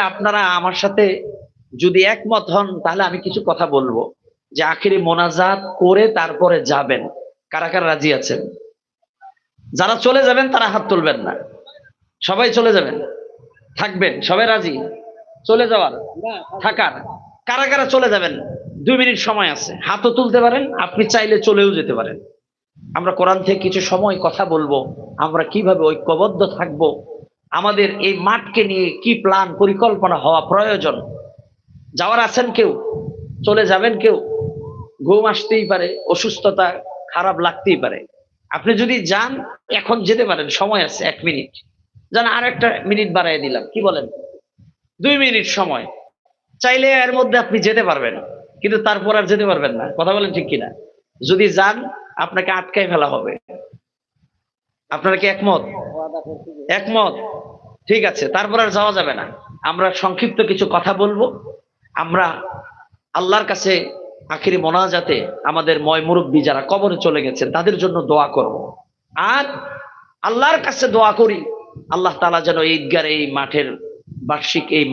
আপনারা আমার সাথে যদি একমত হন, তাহলে আমি কিছু কথা বলব। যে আখিরি মোনাজাত করে তারপরে যাবেন। কারা কারা রাজি আছেন? যারা চলে যাবেন, তারা হাত তুলবেন না। সবাই চলে যাবেন। থাকবেন। সবাই রাজি? চলে যাওয়ার? থাকার? কারা কারা চলে যাবেন? দুই মিনিট সময় আছে। হাতও তুলতে পারেন, আপনি চাইলে চলেও যেতে পারেন। আমরা কোরআন থেকে কিছু সময় কথা বলব। আমরা কীভাবে ঐক্যবদ্ধ থাকব? আমাদের এই মাঠকে নিয়ে কি প্ল্যান পরিকল্পনা হওয়া প্রয়োজন? যাওয়ার আছেন কেউ? চলে যাবেন কেউ? ঘুম আসতেই পারে, অসুস্থতা খারাপ লাগতেই পারে। আপনি যদি যান, এখন যেতে পারেন, সময় আছে, এক মিনিট। যান, আর একটা মিনিট বাড়াই দিলাম। কি বলেন? দুই মিনিট সময়। চাইলে এর মধ্যে আপনি যেতে পারবেন, কিন্তু তারপর আর যেতে পারবেন না। কথা বলেন ঠিক কিনা? যদি যান, আপনাকে আটকায় ফেলা হবে। আপনারা কি একমত? একমত। ঠিক আছে, তারপর আর যাওয়া যাবে না। আমরা সংক্ষিপ্ত কিছু কথা বলব। আমরা আল্লাহর কাছে আখিরি মোনাজাতে আমাদের ময় মুরব্বী যারা কবরে চলে গেছেন, তাদের জন্য দোয়া করব। আর আল্লাহর কাছে দোয়া করি, আল্লাহ তালা যেন ঈদগার এই মাঠের বার্ষিক, এই